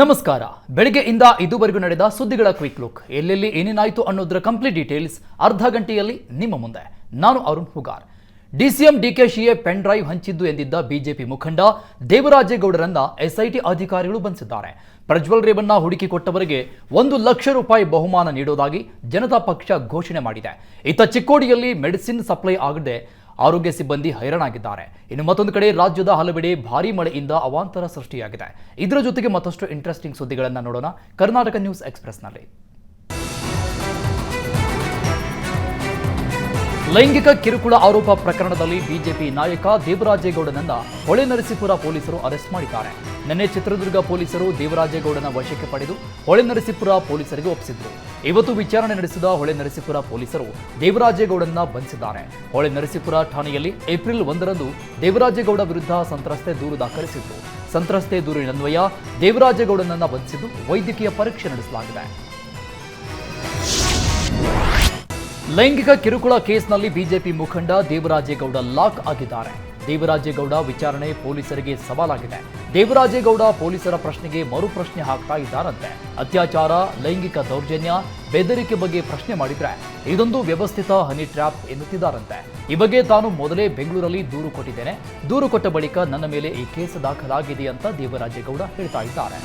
ನಮಸ್ಕಾರ. ಬೆಳಗ್ಗೆಯಿಂದ ಇದುವರೆಗೂ ನಡೆದ ಸುದ್ದಿಗಳ ಕ್ವಿಕ್ ಲುಕ್. ಎಲ್ಲೆಲ್ಲಿ ಏನೇನಾಯಿತು ಅನ್ನೋದರ ಕಂಪ್ಲೀಟ್ ಡೀಟೇಲ್ಸ್ ಅರ್ಧ ಗಂಟೆಯಲ್ಲಿ ನಿಮ್ಮ ಮುಂದೆ. ನಾನು ಅರುಣ್ ಹುಗಾರ್. ಡಿಸಿಎಂ ಡಿಕೆಶಿಯೇ ಪೆನ್ ಡ್ರೈವ್ ಹಂಚಿದ್ದು ಎಂದಿದ್ದ ಬಿಜೆಪಿ ಮುಖಂಡ ದೇವರಾಜೇಗೌಡರನ್ನ ಎಸ್ಐಟಿ ಅಧಿಕಾರಿಗಳು ಬಂಧಿಸಿದ್ದಾರೆ. ಪ್ರಜ್ವಲ್ ರೇವಣ್ಣ ಹುಡುಕಿ ಕೊಟ್ಟವರಿಗೆ ಒಂದು ಲಕ್ಷ ರೂಪಾಯಿ ಬಹುಮಾನ ನೀಡೋದಾಗಿ ಜನತಾ ಪಕ್ಷ ಘೋಷಣೆ ಮಾಡಿದೆ. ಇತ್ತ ಚಿಕ್ಕೋಡಿಯಲ್ಲಿ ಮೆಡಿಸಿನ್ ಸಪ್ಲೈ ಆಗದೆ ಆರೋಗ್ಯ ಸಿಬ್ಬಂದಿ ಹೈರಾಣಾಗಿದ್ದಾರೆ. ಇನ್ನು ಮತ್ತೊಂದು ಕಡೆ ರಾಜ್ಯದ ಹಲವೆಡೆ ಭಾರಿ ಮಳೆಯಿಂದ ಅವಾಂತರ ಸೃಷ್ಟಿಯಾಗಿದೆ. ಇದರ ಜೊತೆಗೆ ಮತ್ತಷ್ಟು ಇಂಟ್ರೆಸ್ಟಿಂಗ್ ಸುದ್ದಿಗಳನ್ನು ನೋಡೋಣ. ಕರ್ನಾಟಕ ನ್ಯೂಸ್ ಎಕ್ಸ್ಪ್ರೆಸ್ನಲ್ಲಿ ಲೈಂಗಿಕ ಕಿರುಕುಳ ಆರೋಪ ಪ್ರಕರಣದಲ್ಲಿ ಬಿಜೆಪಿ ನಾಯಕ ದೇವರಾಜೇಗೌಡನನ್ನ ಹೊಳೆನರಸೀಪುರ ಪೊಲೀಸರು ಅರೆಸ್ಟ್ ಮಾಡಿದ್ದಾರೆ. ನಿನ್ನೆ ಚಿತ್ರದುರ್ಗ ಪೊಲೀಸರು ದೇವರಾಜೇಗೌಡನ ವಶಕ್ಕೆ ಪಡೆದು ಹೊಳೆನರಸೀಪುರ ಪೊಲೀಸರಿಗೆ ಒಪ್ಪಿಸಿದ್ರು. ಇವತ್ತು ವಿಚಾರಣೆ ನಡೆಸಿದ ಹೊಳೆನರಸೀಪುರ ಪೊಲೀಸರು ದೇವರಾಜೇಗೌಡನ್ನ ಬಂಧಿಸಿದ್ದಾರೆ. ಹೊಳೆನರಸೀಪುರ ಠಾಣೆಯಲ್ಲಿ ಏಪ್ರಿಲ್ ಒಂದರಂದು ದೇವರಾಜೇಗೌಡ ವಿರುದ್ಧ ಸಂತ್ರಸ್ತೆ ದೂರು ದಾಖಲಿಸಿದ್ರು. ಸಂತ್ರಸ್ತೆ ದೂರಿನನ್ವಯ ದೇವರಾಜೇಗೌಡನನ್ನ ಬಂಧಿಸಿದ್ದು ವೈದ್ಯಕೀಯ ಪರೀಕ್ಷೆ ನಡೆಸಲಾಗಿದೆ. ಲೈಂಗಿಕ ಕಿರುಕುಳ ಕೇಸ್ನಲ್ಲಿ ಬಿಜೆಪಿ ಮುಖಂಡ ದೇವರಾಜೇಗೌಡ ಲಾಕ್ ಆಗಿದ್ದಾರೆ. ದೇವರಾಜೇಗೌಡ ವಿಚಾರಣೆ ಪೊಲೀಸರಿಗೆ ಸವಾಲಾಗಿದೆ. ದೇವರಾಜೇಗೌಡ ಪೊಲೀಸರ ಪ್ರಶ್ನೆಗೆ ಮರು ಪ್ರಶ್ನೆ ಹಾಕ್ತಾ ಇದ್ದಾರಂತೆ. ಅತ್ಯಾಚಾರ, ಲೈಂಗಿಕ ದೌರ್ಜನ್ಯ, ಬೆದರಿಕೆ ಬಗ್ಗೆ ಪ್ರಶ್ನೆ ಮಾಡಿದ್ರೆ ಇದೊಂದು ವ್ಯವಸ್ಥಿತ ಹನಿ ಟ್ರ್ಯಾಪ್ ಎನ್ನುತ್ತಿದ್ದಾರಂತೆ. ಈ ಬಗ್ಗೆ ತಾನು ಮೊದಲೇ ಬೆಂಗಳೂರಲ್ಲಿ ದೂರು ಕೊಟ್ಟಿದ್ದೇನೆ. ದೂರು ಕೊಟ್ಟ ಬಳಿಕ ನನ್ನ ಮೇಲೆ ಈ ಕೇಸ್ ದಾಖಲಾಗಿದೆ ಅಂತ ದೇವರಾಜೇಗೌಡ ಹೇಳ್ತಾ ಇದ್ದಾರೆ.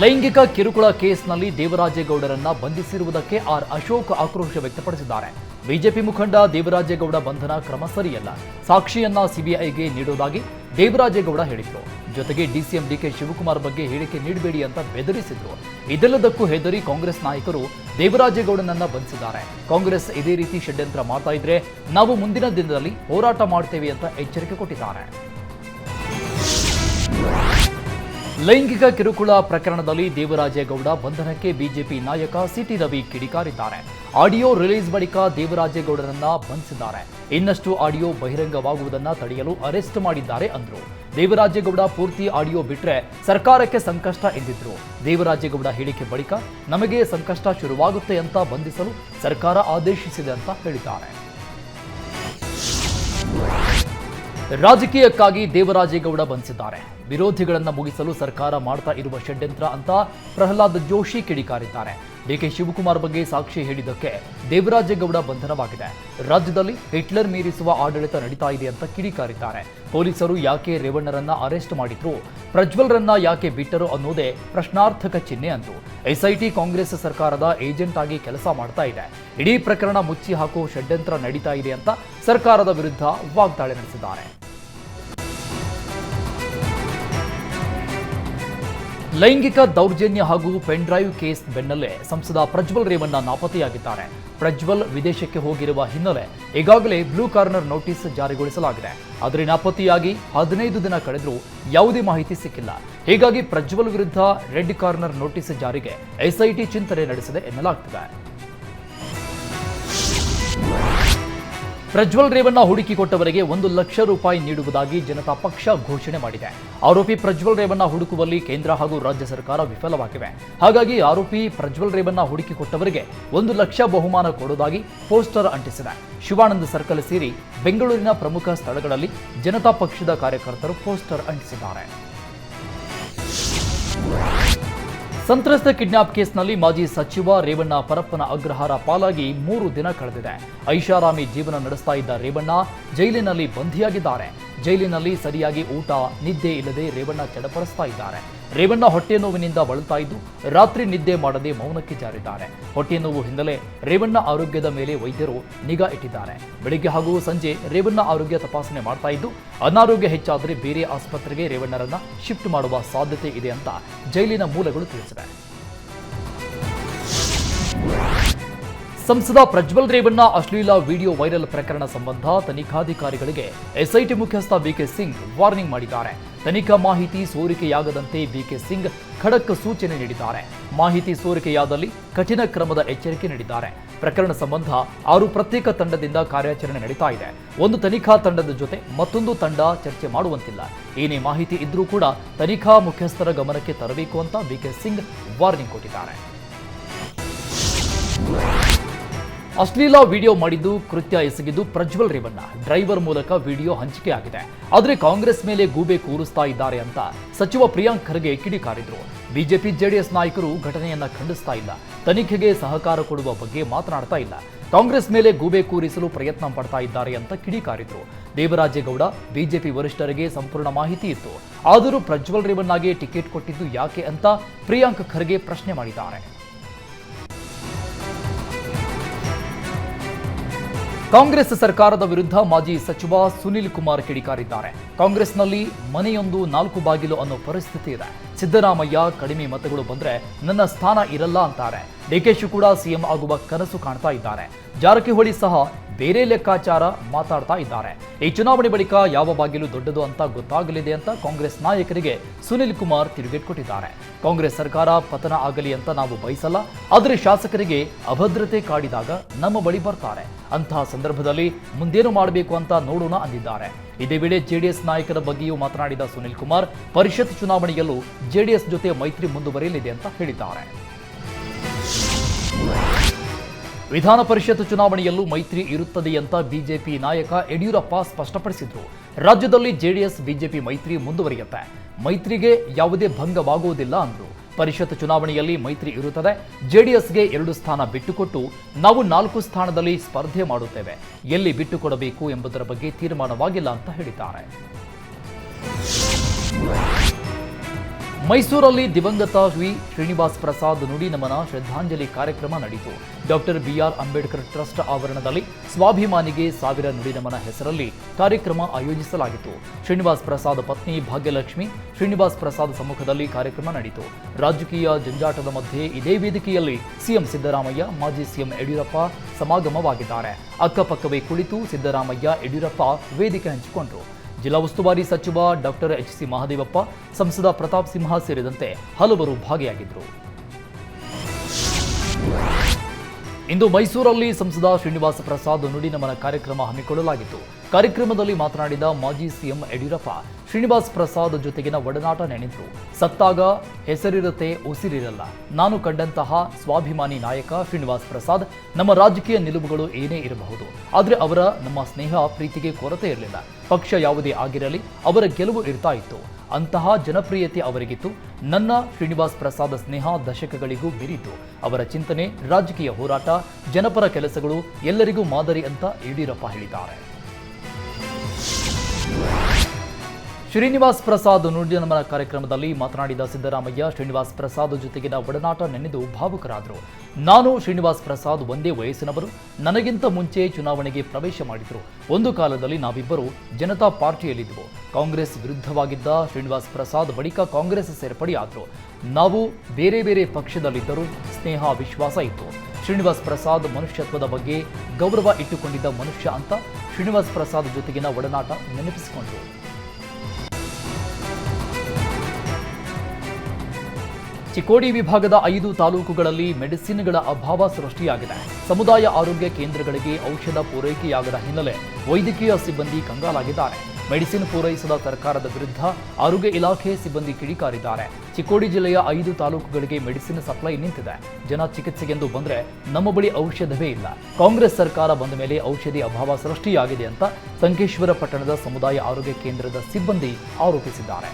ಲೈಂಗಿಕ ಕಿರುಕುಳ ಕೇಸ್ನಲ್ಲಿ ದೇವರಾಜೇಗೌಡರನ್ನ ಬಂಧಿಸಿರುವುದಕ್ಕೆ ಆರ್ ಅಶೋಕ್ ಆಕ್ರೋಶ ವ್ಯಕ್ತಪಡಿಸಿದ್ದಾರೆ. ಬಿಜೆಪಿ ಮುಖಂಡ ದೇವರಾಜೇಗೌಡ ಬಂಧನ ಕ್ರಮ ಸರಿಯಲ್ಲ. ಸಾಕ್ಷಿಯನ್ನ ಸಿಬಿಐಗೆ ನೀಡೋದಾಗಿ ದೇವರಾಜೇಗೌಡ ಹೇಳಿದ್ರು. ಜೊತೆಗೆ ಡಿಸಿಎಂ ಡಿಕೆ ಶಿವಕುಮಾರ್ ಬಗ್ಗೆ ಹೇಳಿಕೆ ನೀಡಬೇಡಿ ಅಂತ ಬೆದರಿಸಿದ್ರು. ಇದೆಲ್ಲದಕ್ಕೂ ಹೆದರಿ ಕಾಂಗ್ರೆಸ್ ನಾಯಕರು ದೇವರಾಜೇಗೌಡನನ್ನ ಬಂಧಿಸಿದ್ದಾರೆ. ಕಾಂಗ್ರೆಸ್ ಇದೇ ರೀತಿ ಷಡ್ಯಂತ್ರ ಮಾಡ್ತಾ ಇದ್ರೆ ನಾವು ಮುಂದಿನ ದಿನದಲ್ಲಿ ಹೋರಾಟ ಮಾಡ್ತೇವೆ ಅಂತ ಎಚ್ಚರಿಕೆ ಕೊಟ್ಟಿದ್ದಾರೆ. ಲೈಂಗಿಕ ಕಿರುಕುಳ ಪ್ರಕರಣದಲ್ಲಿ ದೇವರಾಜೇಗೌಡ ಬಂಧನಕ್ಕೆ ಬಿಜೆಪಿ ನಾಯಕ ಸಿಟಿ ರವಿ ಕಿಡಿಕಾರಿದ್ದಾರೆ. ಆಡಿಯೋ ರಿಲೀಸ್ ಬಳಿಕ ದೇವರಾಜೇಗೌಡರನ್ನ ಬಂಧಿಸಿದ್ದಾರೆ. ಇನ್ನಷ್ಟು ಆಡಿಯೋ ಬಹಿರಂಗವಾಗುವುದನ್ನ ತಡೆಯಲು ಅರೆಸ್ಟ್ ಮಾಡಿದ್ದಾರೆ ಅಂದ್ರು. ದೇವರಾಜೇಗೌಡ ಪೂರ್ತಿ ಆಡಿಯೋ ಬಿಟ್ರೆ ಸರ್ಕಾರಕ್ಕೆ ಸಂಕಷ್ಟ ಎಂದಿದ್ರು. ದೇವರಾಜೇಗೌಡ ಹೇಳಿಕೆ ಬಳಿಕ ನಮಗೆ ಸಂಕಷ್ಟ ಶುರುವಾಗುತ್ತೆ ಅಂತ ಬಂಧಿಸಲು ಸರ್ಕಾರ ಆದೇಶಿಸಿದೆ ಅಂತ ಹೇಳಿದ್ದಾರೆ. ರಾಜಕೀಯಕ್ಕಾಗಿ ದೇವರಾಜೇಗೌಡ ಬಂಧಿಸಿದ್ದಾರೆ. ವಿರೋಧಿಗಳನ್ನ ಮುಗಿಸಲು ಸರ್ಕಾರ ಮಾಡ್ತಾ ಇರುವ ಷಡ್ಯಂತ್ರ ಅಂತ ಪ್ರಹ್ಲಾದ್ ಜೋಶಿ ಕಿಡಿಕಾರಿದ್ದಾರೆ. ಡಿಕೆ ಶಿವಕುಮಾರ್ ಬಗ್ಗೆ ಸಾಕ್ಷಿ ಹೇಳಿದ್ದಕ್ಕೆ ದೇವರಾಜೇಗೌಡ ಬಂಧನವಾಗಿದೆ. ರಾಜ್ಯದಲ್ಲಿ ಹಿಟ್ಲರ್ ಮೀರಿಸುವ ಆಡಳಿತ ನಡೀತಾ ಇದೆ ಅಂತ ಕಿಡಿಕಾರಿದ್ದಾರೆ. ಪೊಲೀಸರು ಯಾಕೆ ರೇವಣ್ಣರನ್ನ ಅರೆಸ್ಟ್ ಮಾಡಿದ್ರು? ಪ್ರಜ್ವಲ್ರನ್ನ ಯಾಕೆ ಬಿಟ್ಟರು ಅನ್ನೋದೇ ಪ್ರಶ್ನಾರ್ಥಕ ಚಿಹ್ನೆ ಅಂತು ಎಸ್ಐಟಿ ಕಾಂಗ್ರೆಸ್ ಸರ್ಕಾರದ ಏಜೆಂಟ್ ಆಗಿ ಕೆಲಸ ಮಾಡ್ತಾ ಇದೆ. ಇಡೀ ಪ್ರಕರಣ ಮುಚ್ಚಿ ಹಾಕೋ ಷಡ್ಯಂತ್ರ ನಡೀತಾ ಇದೆ ಅಂತ ಸರ್ಕಾರದ ವಿರುದ್ಧ ವಾಗ್ದಾಳಿ ನಡೆಸಿದ್ದಾರೆ. ಲೈಂಗಿಕ ದೌರ್ಜನ್ಯ ಹಾಗೂ ಪೆನ್ ಡ್ರೈವ್ ಕೇಸ್ ಬೆನ್ನಲ್ಲೇ ಸಂಸದ ಪ್ರಜ್ವಲ್ ರೇವಣ್ಣ ನಾಪತ್ತೆಯಾಗಿದ್ದಾರೆ. ಪ್ರಜ್ವಲ್ ವಿದೇಶಕ್ಕೆ ಹೋಗಿರುವ ಹಿನ್ನೆಲೆ ಈಗಾಗಲೇ ಬ್ಲೂ ಕಾರ್ನರ್ ನೋಟಿಸ್ ಜಾರಿಗೊಳಿಸಲಾಗಿದೆ. ಆದರೆ ನಾಪತ್ತೆಯಾಗಿ ಹದಿನೈದು ದಿನ ಕಳೆದರೂ ಯಾವುದೇ ಮಾಹಿತಿ ಸಿಕ್ಕಿಲ್ಲ. ಹೀಗಾಗಿ ಪ್ರಜ್ವಲ್ ವಿರುದ್ಧ ರೆಡ್ ಕಾರ್ನರ್ ನೋಟಿಸ್ ಜಾರಿಗೆ ಎಸ್ಐಟಿ ಚಿಂತನೆ ನಡೆಸಿದೆ ಎನ್ನಲಾಗ್ತಿದೆ. ಪ್ರಜ್ವಲ್ ರೇವಣ್ಣ ಹುಡುಕಿ ಕೊಟ್ಟವರಿಗೆ ಒಂದು ಲಕ್ಷ ರೂಪಾಯಿ ನೀಡುವುದಾಗಿ ಜನತಾ ಪಕ್ಷ ಘೋಷಣೆ ಮಾಡಿದೆ. ಆರೋಪಿ ಪ್ರಜ್ವಲ್ ರೇವಣ್ಣ ಹುಡುಕುವಲ್ಲಿ ಕೇಂದ್ರ ಹಾಗೂ ರಾಜ್ಯ ಸರ್ಕಾರ ವಿಫಲವಾಗಿವೆ. ಹಾಗಾಗಿ ಆರೋಪಿ ಪ್ರಜ್ವಲ್ ರೇವಣ್ಣ ಹುಡುಕಿ ಕೊಟ್ಟವರಿಗೆ ಒಂದು ಲಕ್ಷ ಬಹುಮಾನ ಕೊಡುವುದಾಗಿ ಪೋಸ್ಟರ್ ಅಂಟಿಸಿದೆ. ಶಿವಾನಂದ ಸರ್ಕಲ್ ಸೇರಿ ಬೆಂಗಳೂರಿನ ಪ್ರಮುಖ ಸ್ಥಳಗಳಲ್ಲಿ ಜನತಾ ಪಕ್ಷದ ಕಾರ್ಯಕರ್ತರು ಪೋಸ್ಟರ್ ಅಂಟಿಸಿದ್ದಾರೆ. ಸಂತ್ರಸ್ತ ಕಿಡ್ನಾಪ್ ಕೇಸ್ನಲ್ಲಿ ಮಾಜಿ ಸಚಿವ ರೇವಣ್ಣ ಪರಪ್ಪನ ಅಗ್ರಹಾರ ಪಾಲಾಗಿ ಮೂರು ದಿನ ಕಳೆದಿದೆ. ಐಷಾರಾಮಿ ಜೀವನ ನಡೆಸ್ತಾ ಇದ್ದ ರೇವಣ್ಣ ಜೈಲಿನಲ್ಲಿ ಬಂಧಿಯಾಗಿದ್ದಾರೆ. ಜೈಲಿನಲ್ಲಿ ಸರಿಯಾಗಿ ಊಟ, ನಿದ್ದೆ ಇಲ್ಲದೆ ರೇವಣ್ಣ ಚಡಪಡಿಸ್ತಾ ಇದ್ದಾರೆ. ರೇವಣ್ಣ ಹೊಟ್ಟೆ ನೋವಿನಿಂದ ಬಳಲ್ತಾ ಇದ್ದು ರಾತ್ರಿ ನಿದ್ದೆ ಮಾಡದೆ ಮೌನಕ್ಕೆ ಜಾರಿದ್ದಾರೆ. ಹೊಟ್ಟೆ ನೋವು ಹಿನ್ನೆಲೆ ರೇವಣ್ಣ ಆರೋಗ್ಯದ ಮೇಲೆ ವೈದ್ಯರು ನಿಗಾ ಇಟ್ಟಿದ್ದಾರೆ. ಬೆಳಿಗ್ಗೆ ಹಾಗೂ ಸಂಜೆ ರೇವಣ್ಣ ಆರೋಗ್ಯ ತಪಾಸಣೆ ಮಾಡ್ತಾ ಇದ್ದು, ಅನಾರೋಗ್ಯ ಹೆಚ್ಚಾದರೆ ಬೇರೆ ಆಸ್ಪತ್ರೆಗೆ ರೇವಣ್ಣರನ್ನ ಶಿಫ್ಟ್ ಮಾಡುವ ಸಾಧ್ಯತೆ ಇದೆ ಅಂತ ಜೈಲಿನ ಮೂಲಗಳು ತಿಳಿಸಿವೆ. ಸಂಸದ ಪ್ರಜ್ವಲ್ ರೇವಣ್ಣ ಅಶ್ಲೀಲ ವಿಡಿಯೋ ವೈರಲ್ ಪ್ರಕರಣ ಸಂಬಂಧ ತನಿಖಾಧಿಕಾರಿಗಳಿಗೆ ಎಸ್ಐಟಿ ಮುಖ್ಯಸ್ಥ ಬಿಕೆ ಸಿಂಗ್ ವಾರ್ನಿಂಗ್ ಮಾಡಿದ್ದಾರೆ. ತನಿಖಾ ಮಾಹಿತಿ ಸೋರಿಕೆಯಾಗದಂತೆ ಬಿಕೆ ಸಿಂಗ್ ಖಡಕ್ ಸೂಚನೆ ನೀಡಿದ್ದಾರೆ. ಮಾಹಿತಿ ಸೋರಿಕೆಯಾದಲ್ಲಿ ಕಠಿಣ ಕ್ರಮದ ಎಚ್ಚರಿಕೆ ನೀಡಿದ್ದಾರೆ. ಪ್ರಕರಣ ಸಂಬಂಧ ಆರು ಪ್ರತ್ಯೇಕ ತಂಡದಿಂದ ಕಾರ್ಯಾಚರಣೆ ನಡೀತಾ ಇದೆ. ಒಂದು ತನಿಖಾ ತಂಡದ ಜೊತೆ ಮತ್ತೊಂದು ತಂಡ ಚರ್ಚೆ ಮಾಡುವಂತಿಲ್ಲ. ಏನೇ ಮಾಹಿತಿ ಇದ್ರೂ ಕೂಡ ತನಿಖಾ ಮುಖ್ಯಸ್ಥರ ಗಮನಕ್ಕೆ ತರಬೇಕು ಅಂತ ಬಿಕೆ ಸಿಂಗ್ ವಾರ್ನಿಂಗ್ ಕೊಟ್ಟಿದ್ದಾರೆ. ಅಶ್ಲೀಲ ವಿಡಿಯೋ ಮಾಡಿದ್ದು ಕೃತ್ಯ ಎಸಗಿದ್ದು ಪ್ರಜ್ವಲ್ ರೇವಣ್ಣ. ಡ್ರೈವರ್ ಮೂಲಕ ವಿಡಿಯೋ ಹಂಚಿಕೆ ಆಗಿದೆ. ಆದರೆ ಕಾಂಗ್ರೆಸ್ ಮೇಲೆ ಗೂಬೆ ಕೂರಿಸ್ತಾ ಇದ್ದಾರೆ ಅಂತ ಸಚಿವ ಪ್ರಿಯಾಂಕ್ ಖರ್ಗೆ ಕಿಡಿಕಾರಿದ್ರು ಬಿಜೆಪಿ ಜೆಡಿಎಸ್ ನಾಯಕರು ಘಟನೆಯನ್ನ ಖಂಡಿಸ್ತಾ ಇಲ್ಲ. ತನಿಖೆಗೆ ಸಹಕಾರ ಕೊಡುವ ಬಗ್ಗೆ ಮಾತನಾಡ್ತಾ ಇಲ್ಲ. ಕಾಂಗ್ರೆಸ್ ಮೇಲೆ ಗೂಬೆ ಕೂರಿಸಲು ಪ್ರಯತ್ನ ಪಡ್ತಾ ಇದ್ದಾರೆ ಅಂತ ಕಿಡಿಕಾರಿದ್ರು ದೇವರಾಜೇಗೌಡ, ಬಿಜೆಪಿ ವರಿಷ್ಠರಿಗೆ ಸಂಪೂರ್ಣ ಮಾಹಿತಿ ಇತ್ತು. ಆದರೂ ಪ್ರಜ್ವಲ್ ರೇವಣ್ಣಗೆ ಟಿಕೆಟ್ ಕೊಟ್ಟಿದ್ದು ಯಾಕೆ ಅಂತ ಪ್ರಿಯಾಂಕ್ ಖರ್ಗೆ ಪ್ರಶ್ನೆ ಮಾಡಿದ್ದಾರೆ. ಕಾಂಗ್ರೆಸ್ ಸರ್ಕಾರದ ವಿರುದ್ಧ ಮಾಜಿ ಸಚಿವ ಸುನಿಲ್ ಕುಮಾರ್ ಕಿಡಿಕಾರಿದ್ದಾರೆ. ಕಾಂಗ್ರೆಸ್ನಲ್ಲಿ ಮನೆಯೊಂದು ನಾಲ್ಕು ಬಾಗಿಲು ಅನ್ನೋ ಪರಿಸ್ಥಿತಿ ಇದೆ. ಸಿದ್ದರಾಮಯ್ಯ ಕಡಿಮೆ ಮತಗಳು ಬಂದ್ರೆ ನನ್ನ ಸ್ಥಾನ ಇರಲ್ಲ ಅಂತಾರೆ. ಡಿಕೆಶಿ ಕೂಡ ಸಿಎಂ ಆಗುವ ಕನಸು ಕಾಣ್ತಾ ಇದ್ದಾರೆ. ಜಾರಕಿಹೊಳಿ ಸಹ ಬೇರೆ ಲೆಕ್ಕಾಚಾರ ಮಾತಾಡ್ತಾ ಇದ್ದಾರೆ. ಈ ಚುನಾವಣೆ ಬಳಿಕ ಯಾವ ಬಾಗಿಲು ದೊಡ್ಡದು ಅಂತ ಗೊತ್ತಾಗಲಿದೆ ಅಂತ ಕಾಂಗ್ರೆಸ್ ನಾಯಕರಿಗೆ ಸುನಿಲ್ ಕುಮಾರ್ ತಿರುಗೇಟ್ ಕೊಟ್ಟಿದ್ದಾರೆ. ಕಾಂಗ್ರೆಸ್ ಸರ್ಕಾರ ಪತನ ಆಗಲಿ ಅಂತ ನಾವು ಬಯಸಲ್ಲ, ಆದರೆ ಶಾಸಕರಿಗೆ ಅಭದ್ರತೆ ಕಾಡಿದಾಗ ನಮ್ಮ ಬಳಿ ಬರ್ತಾರೆ. ಅಂತಹ ಸಂದರ್ಭದಲ್ಲಿ ಮುಂದೇನು ಮಾಡಬೇಕು ಅಂತ ನೋಡೋಣ ಅಂದಿದ್ದಾರೆ. ಇದೇ ವೇಳೆ ಜೆಡಿಎಸ್ ನಾಯಕರ ಬಗ್ಗೆಯೂ ಮಾತನಾಡಿದ ಸುನಿಲ್ ಕುಮಾರ್, ಪರಿಷತ್ ಚುನಾವಣೆಯಲ್ಲೂ ಜೆಡಿಎಸ್ ಜೊತೆ ಮೈತ್ರಿ ಮುಂದುವರಿಯಲಿದೆ ಅಂತ ಹೇಳಿದ್ದಾರೆ. ವಿಧಾನ ಪರಿಷತ್ ಚುನಾವಣೆಯಲ್ಲೂ ಮೈತ್ರಿ ಇರುತ್ತದೆ ಅಂತ ಬಿಜೆಪಿ ನಾಯಕ ಯಡಿಯೂರಪ್ಪ ಸ್ಪಷ್ಟಪಡಿಸಿದ್ರು. ರಾಜ್ಯದಲ್ಲಿ ಜೆಡಿಎಸ್, ಬಿಜೆಪಿ ಮೈತ್ರಿ ಮುಂದುವರಿಯುತ್ತೆ. ಮೈತ್ರಿಗೆ ಯಾವುದೇ ಭಂಗವಾಗುವುದಿಲ್ಲ ಅಂದರು. ಪರಿಷತ್ ಚುನಾವಣೆಯಲ್ಲಿ ಮೈತ್ರಿ ಇರುತ್ತದೆ. ಜೆಡಿಎಸ್ಗೆ ಎರಡು ಸ್ಥಾನ ಬಿಟ್ಟುಕೊಟ್ಟು ನಾವು ನಾಲ್ಕು ಸ್ಥಾನದಲ್ಲಿ ಸ್ಪರ್ಧೆ ಮಾಡುತ್ತೇವೆ. ಎಲ್ಲಿ ಬಿಟ್ಟುಕೊಡಬೇಕು ಎಂಬುದರ ಬಗ್ಗೆ ತೀರ್ಮಾನವಾಗಿಲ್ಲ ಅಂತ ಹೇಳಿದ್ದಾರೆ. ಮೈಸೂರಲ್ಲಿ ದಿವಂಗತ ವಿ. ಶ್ರೀನಿವಾಸ್ ಪ್ರಸಾದ್ ನುಡಿ ನಮನ ಶ್ರದ್ಧಾಂಜಲಿ ಕಾರ್ಯಕ್ರಮ ನಡೆಯಿತು. ಡಾಕ್ಟರ್ ಬಿಆರ್ ಅಂಬೇಡ್ಕರ್ ಟ್ರಸ್ಟ್ ಆವರಣದಲ್ಲಿ ಸ್ವಾಭಿಮಾನಿಗೆ ಸಾವಿರ ನುಡಿ ನಮನ ಹೆಸರಲ್ಲಿ ಕಾರ್ಯಕ್ರಮ ಆಯೋಜಿಸಲಾಗಿತ್ತು. ಶ್ರೀನಿವಾಸ್ ಪ್ರಸಾದ್ ಪತ್ನಿ ಭಾಗ್ಯಲಕ್ಷ್ಮಿ, ಶ್ರೀನಿವಾಸ್ ಪ್ರಸಾದ್ ಸಮ್ಮುಖದಲ್ಲಿ ಕಾರ್ಯಕ್ರಮ ನಡೆಯಿತು. ರಾಜಕೀಯ ಜಂಜಾಟದ ಮಧ್ಯೆ ಇದೇ ವೇದಿಕೆಯಲ್ಲಿ ಸಿಎಂ ಸಿದ್ದರಾಮಯ್ಯ, ಮಾಜಿ ಸಿಎಂ ಯಡಿಯೂರಪ್ಪ ಸಮಾಗಮವಾಗಿದ್ದಾರೆ. ಅಕ್ಕಪಕ್ಕವೇ ಕುಳಿತು ಸಿದ್ದರಾಮಯ್ಯ, ಯಡಿಯೂರಪ್ಪ ವೇದಿಕೆ ಹಂಚಿಕೊಂಡರು. ಜಿಲ್ಲಾ ಉಸ್ತುವಾರಿ ಸಚಿವ ಡಾಕ್ಟರ್ ಎಚ್ ಸಿ ಮಹಾದೇವಪ್ಪ, ಸಂಸದ ಪ್ರತಾಪ್ ಸಿಂಹ ಸೇರಿದಂತೆ ಹಲವರು ಭಾಗಿಯಾಗಿದ್ದರು. ಇಂದು ಮೈಸೂರಲ್ಲಿ ಸಂಸದ ಶ್ರೀನಿವಾಸ ಪ್ರಸಾದ್ ನುಡಿ ನಮನ ಕಾರ್ಯಕ್ರಮ ಹಮ್ಮಿಕೊಳ್ಳಲಾಗಿತ್ತು. ಕಾರ್ಯಕ್ರಮದಲ್ಲಿ ಮಾತನಾಡಿದ ಮಾಜಿ ಸಿಎಂ ಯಡಿಯೂರಪ್ಪ ಶ್ರೀನಿವಾಸ್ ಪ್ರಸಾದ್ ಜೊತೆಗಿನ ಒಡನಾಟ ನೆನೆದ್ರು. ಸತ್ತಾಗ ಹೆಸರಿರುತ್ತೆ ಉಸಿರಿರಲ್ಲ. ನಾನು ಕಂಡಂತಹ ಸ್ವಾಭಿಮಾನಿ ನಾಯಕ ಶ್ರೀನಿವಾಸ್ ಪ್ರಸಾದ್ ನಮ್ಮ ರಾಜಕೀಯ ನಿಲುವುಗಳು ಏನೇ ಇರಬಹುದು. ಆದರೆ ಅವರ ನಮ್ಮ ಸ್ನೇಹ, ಪ್ರೀತಿಗೆ ಕೊರತೆ ಇರಲಿಲ್ಲ. ಪಕ್ಷ ಯಾವುದೇ ಆಗಿರಲಿ, ಅವರ ಗೆಲುವು ಇರ್ತಾ ಇತ್ತು. ಅಂತಹ ಜನಪ್ರಿಯತೆ ಅವರಿಗಿತ್ತು. ನನ್ನ ಶ್ರೀನಿವಾಸ್ ಪ್ರಸಾದ್ ಸ್ನೇಹ ದಶಕಗಳಿಗೂ ಮೀರಿತು ಅವರ ಚಿಂತನೆ, ರಾಜಕೀಯ ಹೋರಾಟ, ಜನಪರ ಕೆಲಸಗಳು ಎಲ್ಲರಿಗೂ ಮಾದರಿ ಅಂತ ಯಡಿಯೂರಪ್ಪ ಹೇಳಿದ್ದಾರೆ. ಶ್ರೀನಿವಾಸ್ ಪ್ರಸಾದ್ ನುಡಿ ನಮನ ಕಾರ್ಯಕ್ರಮದಲ್ಲಿ ಮಾತನಾಡಿದ ಸಿದ್ದರಾಮಯ್ಯ, ಶ್ರೀನಿವಾಸ್ ಪ್ರಸಾದ್ ಜೊತೆಗಿನ ಒಡನಾಟ ನೆನೆದು ಭಾವುಕರಾದರು. ನಾನು ಶ್ರೀನಿವಾಸ್ ಪ್ರಸಾದ್ ಒಂದೇ ವಯಸ್ಸಿನವರು. ನನಗಿಂತ ಮುಂಚೆ ಚುನಾವಣೆಗೆ ಪ್ರವೇಶ ಮಾಡಿದರು. ಒಂದು ಕಾಲದಲ್ಲಿ ನಾವಿಬ್ಬರು ಜನತಾ ಪಾರ್ಟಿಯಲ್ಲಿದ್ದವು ಕಾಂಗ್ರೆಸ್ ವಿರುದ್ಧವಾಗಿದ್ದ ಶ್ರೀನಿವಾಸ್ ಪ್ರಸಾದ್ ಬಳಿಕ ಕಾಂಗ್ರೆಸ್ ಸೇರ್ಪಡೆಯಾದರು. ನಾವು ಬೇರೆ ಬೇರೆ ಪಕ್ಷದಲ್ಲಿದ್ದರೂ ಸ್ನೇಹ, ವಿಶ್ವಾಸ ಇತ್ತು. ಶ್ರೀನಿವಾಸ್ ಪ್ರಸಾದ್ ಮನುಷ್ಯತ್ವದ ಬಗ್ಗೆ ಗೌರವ ಇಟ್ಟುಕೊಂಡಿದ್ದ ಮನುಷ್ಯ ಅಂತ ಶ್ರೀನಿವಾಸ್ ಪ್ರಸಾದ್ ಜೊತೆಗಿನ ಒಡನಾಟ ನೆನಪಿಸಿಕೊಂಡರು. ಚಿಕ್ಕೋಡಿ ವಿಭಾಗದ ಐದು ತಾಲೂಕುಗಳಲ್ಲಿ ಮೆಡಿಸಿನ್ಗಳ ಅಭಾವ ಸೃಷ್ಟಿಯಾಗಿದೆ. ಸಮುದಾಯ ಆರೋಗ್ಯ ಕೇಂದ್ರಗಳಿಗೆ ಔಷಧ ಪೂರೈಕೆಯಾಗದ ಹಿನ್ನೆಲೆ ವೈದ್ಯಕೀಯ ಸಿಬ್ಬಂದಿ ಕಂಗಾಲಾಗಿದ್ದಾರೆ. ಮೆಡಿಸಿನ್ ಪೂರೈಸದ ಸರ್ಕಾರದ ವಿರುದ್ಧ ಆರೋಗ್ಯ ಇಲಾಖೆ ಸಿಬ್ಬಂದಿ ಕಿಡಿಕಾರಿದ್ದಾರೆ. ಚಿಕ್ಕೋಡಿ ಜಿಲ್ಲೆಯ ಐದು ತಾಲೂಕುಗಳಿಗೆ ಮೆಡಿಸಿನ್ ಸಪ್ಲೈ ನಿಂತಿದೆ. ಜನ ಚಿಕಿತ್ಸೆಗೆಂದು ಬಂದ್ರೆ ನಮ್ಮ ಬಳಿ ಔಷಧವೇ ಇಲ್ಲ. ಕಾಂಗ್ರೆಸ್ ಸರ್ಕಾರ ಬಂದ ಮೇಲೆ ಔಷಧಿ ಅಭಾವ ಸೃಷ್ಟಿಯಾಗಿದೆ ಅಂತ ಸಂಕೇಶ್ವರ ಪಟ್ಟಣದ ಸಮುದಾಯ ಆರೋಗ್ಯ ಕೇಂದ್ರದ ಸಿಬ್ಬಂದಿ ಆರೋಪಿಸಿದ್ದಾರೆ.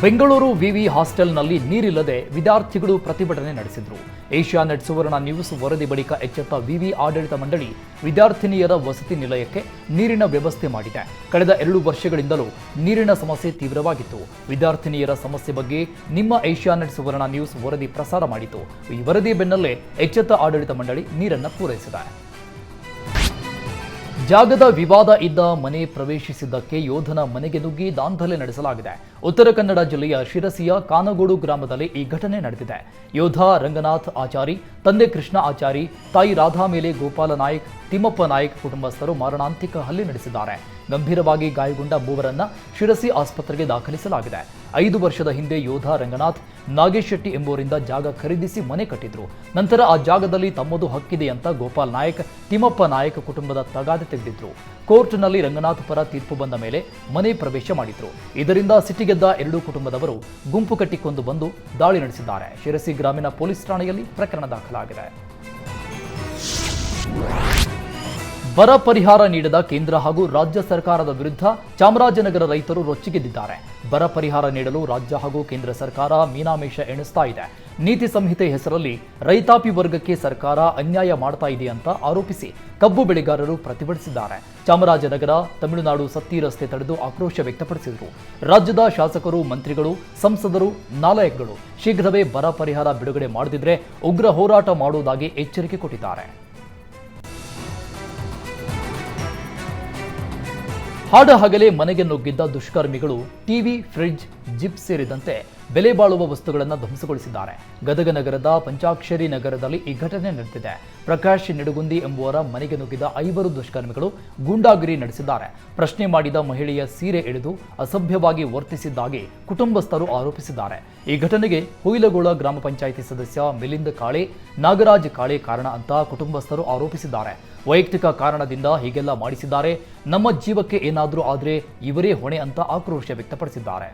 ಬೆಂಗಳೂರು ವಿವಿ ಹಾಸ್ಟೆಲ್ನಲ್ಲಿ ನೀರಿಲ್ಲದೆ ವಿದ್ಯಾರ್ಥಿಗಳು ಪ್ರತಿಭಟನೆ ನಡೆಸಿದರು. ಏಷ್ಯಾನೆಟ್ ಸುವರ್ಣ ನ್ಯೂಸ್ ವರದಿ ಬಳಿಕ ಎಚ್ಚೆತ್ತ ವಿವಿ ಆಡಳಿತ ಮಂಡಳಿ ವಿದ್ಯಾರ್ಥಿನಿಯರ ವಸತಿ ನಿಲಯಕ್ಕೆ ನೀರಿನ ವ್ಯವಸ್ಥೆ ಮಾಡಿದೆ. ಕಳೆದ ಎರಡು ವರ್ಷಗಳಿಂದಲೂ ನೀರಿನ ಸಮಸ್ಯೆ ತೀವ್ರವಾಗಿತ್ತು. ವಿದ್ಯಾರ್ಥಿನಿಯರ ಸಮಸ್ಯೆ ಬಗ್ಗೆ ನಿಮ್ಮ ಏಷ್ಯಾ ನೆಟ್ ಸುವರ್ಣ ನ್ಯೂಸ್ ವರದಿ ಪ್ರಸಾರ ಮಾಡಿತು. ಈ ವರದಿ ಬೆನ್ನಲ್ಲೇ ಎಚ್ಚೆತ್ತ ಆಡಳಿತ ಮಂಡಳಿ ನೀರನ್ನು ಪೂರೈಸಿದೆ. ಜಾಗದ ವಿವಾದ ಇದ್ದ ಮನೆ ಪ್ರವೇಶಿಸಿದ್ದಕ್ಕೆ ಯೋಧನ ಮನೆಗೆ ನುಗ್ಗಿ ದಾಂಧಲೆ ನಡೆಸಲಾಗಿದೆ. ಉತ್ತರ ಕನ್ನಡ ಜಿಲ್ಲೆಯ ಶಿರಸಿಯ ಕಾನಗೋಡು ಗ್ರಾಮದಲ್ಲಿ ಈ ಘಟನೆ ನಡೆದಿದೆ. ಯೋಧ ರಂಗನಾಥ್ ಆಚಾರಿ, ತಂದೆ ಕೃಷ್ಣ ಆಚಾರಿ, ತಾಯಿ ರಾಧಾ ಮೇಲೆ ಗೋಪಾಲ ನಾಯ್ಕ್, ತಿಮ್ಮಪ್ಪ ನಾಯ್ಕ್ ಕುಟುಂಬಸ್ಥರು ಮಾರಣಾಂತಿಕ ಹಲ್ಲೆ ನಡೆಸಿದ್ದಾರೆ. ಗಂಭೀರವಾಗಿ ಗಾಯಗೊಂಡ ಮೂವರನ್ನ ಶಿರಸಿ ಆಸ್ಪತ್ರೆಗೆ ದಾಖಲಿಸಲಾಗಿದೆ. ಐದು ವರ್ಷದ ಹಿಂದೆ ಯೋಧ ರಂಗನಾಥ್, ನಾಗೇಶ್ ಶೆಟ್ಟಿ ಎಂಬುವರಿಂದ ಜಾಗ ಖರೀದಿಸಿ ಮನೆ ಕಟ್ಟಿದ್ರು. ನಂತರ ಆ ಜಾಗದಲ್ಲಿ ತಮ್ಮದು ಹಕ್ಕಿದೆ ಅಂತ ಗೋಪಾಲ್ ನಾಯಕ್, ತಿಮ್ಮಪ್ಪ ನಾಯಕ್ ಕುಟುಂಬದ ತಗಾದೆ ತೆಗೆದಿದ್ರು. ಕೋರ್ಟ್ನಲ್ಲಿ ರಂಗನಾಥ್ ಪರ ತೀರ್ಪು ಬಂದ ಮೇಲೆ ಮನೆ ಪ್ರವೇಶ ಮಾಡಿದ್ರು. ಇದರಿಂದ ಸಿಟ್ಟಿಗೆದ್ದ ಎದ್ದ ಎರಡೂ ಕುಟುಂಬದವರು ಗುಂಪು ಕಟ್ಟಿಕೊಂಡು ಬಂದು ದಾಳಿ ನಡೆಸಿದ್ದಾರೆ. ಶಿರಸಿ ಗ್ರಾಮೀಣ ಪೊಲೀಸ್ ಠಾಣೆಯಲ್ಲಿ ಪ್ರಕರಣ ದಾಖಲಾಗಿದೆ. ಬರ ಪರಿಹಾರ ನೀಡದ ಕೇಂದ್ರ ಹಾಗೂ ರಾಜ್ಯ ಸರ್ಕಾರದ ವಿರುದ್ಧ ಚಾಮರಾಜನಗರ ರೈತರು ರೊಚ್ಚಿಗೆದ್ದಿದ್ದಾರೆ. ಬರ ಪರಿಹಾರ ನೀಡಲು ರಾಜ್ಯ ಹಾಗೂ ಕೇಂದ್ರ ಸರ್ಕಾರ ಮೀನಾಮೇಷ ಎಣಿಸ್ತಾ ಇದೆ. ನೀತಿ ಸಂಹಿತೆ ಹೆಸರಲ್ಲಿ ರೈತಾಪಿ ವರ್ಗಕ್ಕೆ ಸರ್ಕಾರ ಅನ್ಯಾಯ ಮಾಡ್ತಾ ಇದೆ ಅಂತ ಆರೋಪಿಸಿ ಕಬ್ಬು ಬೆಳೆಗಾರರು ಪ್ರತಿಭಟಿಸಿದ್ದಾರೆ. ಚಾಮರಾಜನಗರ, ತಮಿಳುನಾಡು ಸತ್ತಿ ರಸ್ತೆ ತಡೆದು ಆಕ್ರೋಶ ವ್ಯಕ್ತಪಡಿಸಿದರು. ರಾಜ್ಯದ ಶಾಸಕರು, ಮಂತ್ರಿಗಳು, ಸಂಸದರು ನಾಲಾಯಕ್ಗಳು ಶೀಘ್ರವೇ ಬರ ಪರಿಹಾರ ಬಿಡುಗಡೆ ಮಾಡದಿದ್ರೆ ಉಗ್ರ ಹೋರಾಟ ಮಾಡುವುದಾಗಿ ಎಚ್ಚರಿಕೆ ಕೊಟ್ಟಿದ್ದಾರೆ. ಹಾಡ ಹಗಲೇ ಮನೆಗೆ ನುಗ್ಗಿದ್ದ ದುಷ್ಕರ್ಮಿಗಳು ಟಿವಿ ಫ್ರಿಡ್ಜ್ ಜಿಪ್ ಸೇರಿದಂತೆ ಬೆಲೆ ಬಾಳುವ ವಸ್ತುಗಳನ್ನು ಧ್ವಂಸಗೊಳಿಸಿದ್ದಾರೆ. ಗದಗ ನಗರದ ಪಂಚಾಕ್ಷರಿ ನಗರದಲ್ಲಿ ಈ ಘಟನೆ ನಡೆದಿದೆ. ಪ್ರಕಾಶ್ ನಿಡುಗುಂದಿ ಎಂಬುವರ ಮನೆಗೆ ನುಗ್ಗಿದ ಐವರು ದುಷ್ಕರ್ಮಿಗಳು ಗೂಂಡಾಗಿರಿ ನಡೆಸಿದ್ದಾರೆ. ಪ್ರಶ್ನೆ ಮಾಡಿದ ಮಹಿಳೆಯ ಸೀರೆ ಎಳೆದು ಅಸಭ್ಯವಾಗಿ ವರ್ತಿಸಿದ್ದಾಗಿ ಕುಟುಂಬಸ್ಥರು ಆರೋಪಿಸಿದ್ದಾರೆ. ಈ ಘಟನೆಗೆ ಹುಯಿಲಗೋಳ ಗ್ರಾಮ ಪಂಚಾಯಿತಿ ಸದಸ್ಯ ಮಿಲಿಂದ ಕಾಳೆ, ನಾಗರಾಜ್ ಕಾಳೆ ಕಾರಣ ಅಂತ ಕುಟುಂಬಸ್ಥರು ಆರೋಪಿಸಿದ್ದಾರೆ. ವೈಯಕ್ತಿಕ ಕಾರಣದಿಂದ ಹೀಗೆಲ್ಲ ಮಾಡಿಸಿದ್ದಾರೆ. ನಮ್ಮ ಜೀವಕ್ಕೆ ಏನಾದರೂ ಆದರೆ ಇವರೇ ಹೊಣೆ ಅಂತ ಆಕ್ರೋಶ ವ್ಯಕ್ತಪಡಿಸಿದ್ದಾರೆ.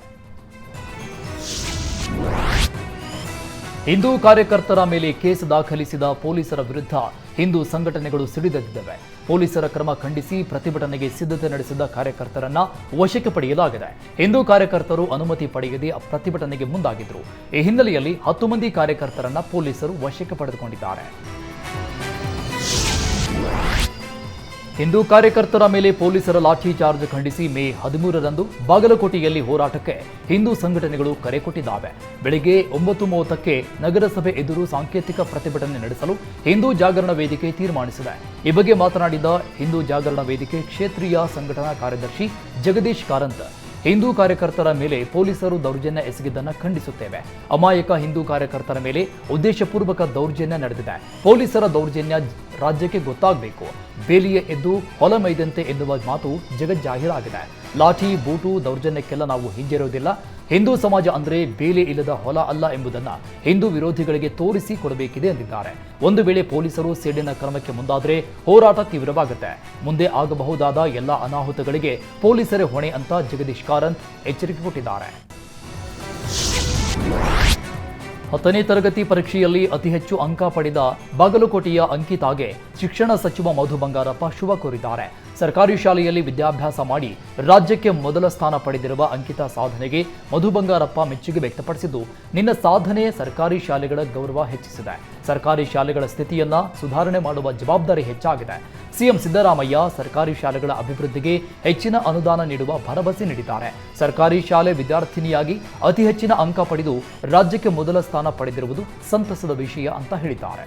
ಹಿಂದೂ ಕಾರ್ಯಕರ್ತರ ಮೇಲೆ ಕೇಸ್ ದಾಖಲಿಸಿದ ಪೊಲೀಸರ ವಿರುದ್ಧ ಹಿಂದೂ ಸಂಘಟನೆಗಳು ಸಿಡಿದೆದ್ದಿವೆ ಪೊಲೀಸರ ಕ್ರಮ ಖಂಡಿಸಿ ಪ್ರತಿಭಟನೆಗೆ ಸಿದ್ಧತೆ ನಡೆಸಿದ ಕಾರ್ಯಕರ್ತರನ್ನ ವಶಕ್ಕೆ ಪಡೆಯಲಾಗಿದೆ. ಹಿಂದೂ ಕಾರ್ಯಕರ್ತರು ಅನುಮತಿ ಪಡೆಯದೆ ಪ್ರತಿಭಟನೆಗೆ ಮುಂದಾಗಿದ್ರು. ಈ ಹಿನ್ನೆಲೆಯಲ್ಲಿ ಹತ್ತು ಮಂದಿ ಕಾರ್ಯಕರ್ತರನ್ನ ಪೊಲೀಸರು ವಶಕ್ಕೆ ಪಡೆದುಕೊಂಡಿದ್ದಾರೆ. ಹಿಂದೂ ಕಾರ್ಯಕರ್ತರ ಮೇಲೆ ಪೊಲೀಸರ ಲಾಠಿ ಚಾರ್ಜ್ ಖಂಡಿಸಿ ಮೇ ಹದಿಮೂರರಂದು ಬಾಗಲಕೋಟೆಯಲ್ಲಿ ಹೋರಾಟಕ್ಕೆ ಹಿಂದೂ ಸಂಘಟನೆಗಳು ಕರೆ ಕೊಟ್ಟಿದ್ದಾವೆ. ಬೆಳಗ್ಗೆ ಒಂಬತ್ತು ಮೂವತ್ತಕ್ಕೆ ನಗರಸಭೆ ಎದುರು ಸಾಂಕೇತಿಕ ಪ್ರತಿಭಟನೆ ನಡೆಸಲು ಹಿಂದೂ ಜಾಗರಣ ವೇದಿಕೆ ತೀರ್ಮಾನಿಸಿದೆ. ಈ ಬಗ್ಗೆ ಮಾತನಾಡಿದ ಹಿಂದೂ ಜಾಗರಣ ವೇದಿಕೆ ಕ್ಷೇತ್ರೀಯ ಸಂಘಟನಾ ಕಾರ್ಯದರ್ಶಿ ಜಗದೀಶ್ ಕಾರಂತ್. ಹಿಂದೂ ಕಾರ್ಯಕರ್ತರ ಮೇಲೆ ಪೊಲೀಸರು ದೌರ್ಜನ್ಯ ಎಸಗಿದ್ದನ್ನು ಖಂಡಿಸುತ್ತೇವೆ. ಅಮಾಯಕ ಹಿಂದೂ ಕಾರ್ಯಕರ್ತರ ಮೇಲೆ ಉದ್ದೇಶಪೂರ್ವಕ ದೌರ್ಜನ್ಯ ನಡೆದಿದೆ. ಪೊಲೀಸರ ದೌರ್ಜನ್ಯ ರಾಜ್ಯಕ್ಕೆ ಗೊತ್ತಾಗಬೇಕು. ಬೇಲಿಯ ಎದ್ದು ಹೊಲ ಮೈದಂತೆ ಎನ್ನುವ ಮಾತು ಜಗಜ್ಜಾಹೀರಾಗಿದೆ. ಲಾಠಿ, ಬೂಟು ದೌರ್ಜನ್ಯಕ್ಕೆಲ್ಲ ನಾವು ಹಿಂಜರಿಯೋದಿಲ್ಲ ಹಿಂದೂ ಸಮಾಜ ಅಂದ್ರೆ ಬೇಲೆ ಇಲ್ಲದ ಹೊಲ ಅಲ್ಲ ಎಂಬುದನ್ನ ಹಿಂದೂ ವಿರೋಧಿಗಳಿಗೆ ತೋರಿಸಿ ಕೊಡಬೇಕಿದೆ ಎಂದಿದ್ದಾರೆ. ಒಂದು ವೇಳೆ ಪೊಲೀಸರು ಸೇಡಿನ ಕ್ರಮಕ್ಕೆ ಮುಂದಾದರೆ ಹೋರಾಟ ತೀವ್ರವಾಗುತ್ತೆ. ಮುಂದೆ ಆಗಬಹುದಾದ ಎಲ್ಲ ಅನಾಹುತಗಳಿಗೆ ಪೊಲೀಸರೇ ಹೊಣೆ ಅಂತ ಜಗದೀಶ್ ಕಾರಂತ್ ಎಚ್ಚರಿಕೆ ಕೊಟ್ಟಿದ್ದಾರೆ. ಹತ್ತನೇ ತರಗತಿ ಪರೀಕ್ಷೆಯಲ್ಲಿ ಅತಿ ಹೆಚ್ಚು ಅಂಕ ಪಡೆದ ಬಾಗಲಕೋಟೆಯ ಅಂಕಿತಾಗೆ ಶಿಕ್ಷಣ ಸಚಿವ ಮಧು ಬಂಗಾರಪ್ಪ ಶುಭ ಕೋರಿದ್ದಾರೆ. ಸರ್ಕಾರಿ ಶಾಲೆಯಲ್ಲಿ ವಿದ್ಯಾಭ್ಯಾಸ ಮಾಡಿ ರಾಜ್ಯಕ್ಕೆ ಮೊದಲ ಸ್ಥಾನ ಪಡೆದಿರುವ ಅಂಕಿತ ಸಾಧನೆಗೆ ಮಧು ಬಂಗಾರಪ್ಪ ಮೆಚ್ಚುಗೆ ವ್ಯಕ್ತಪಡಿಸಿದ್ದು, ನಿನ್ನ ಸಾಧನೆ ಸರ್ಕಾರಿ ಶಾಲೆಗಳ ಗೌರವ ಹೆಚ್ಚಿಸಿದೆ. ಸರ್ಕಾರಿ ಶಾಲೆಗಳ ಸ್ಥಿತಿಯನ್ನ ಸುಧಾರಣೆ ಮಾಡುವ ಜವಾಬ್ದಾರಿ ಹೆಚ್ಚಾಗಿದೆ. ಸಿಎಂ ಸಿದ್ದರಾಮಯ್ಯ ಸರ್ಕಾರಿ ಶಾಲೆಗಳ ಅಭಿವೃದ್ಧಿಗೆ ಹೆಚ್ಚಿನ ಅನುದಾನ ನೀಡುವ ಭರವಸೆ ನೀಡಿದ್ದಾರೆ. ಸರ್ಕಾರಿ ಶಾಲೆ ವಿದ್ಯಾರ್ಥಿನಿಯಾಗಿ ಅತಿ ಹೆಚ್ಚಿನ ಅಂಕ ಪಡೆದು ರಾಜ್ಯಕ್ಕೆ ಮೊದಲ ಸ್ಥಾನ ಪಡೆದಿರುವುದು ಸಂತಸದ ವಿಷಯ ಅಂತ ಹೇಳಿದ್ದಾರೆ.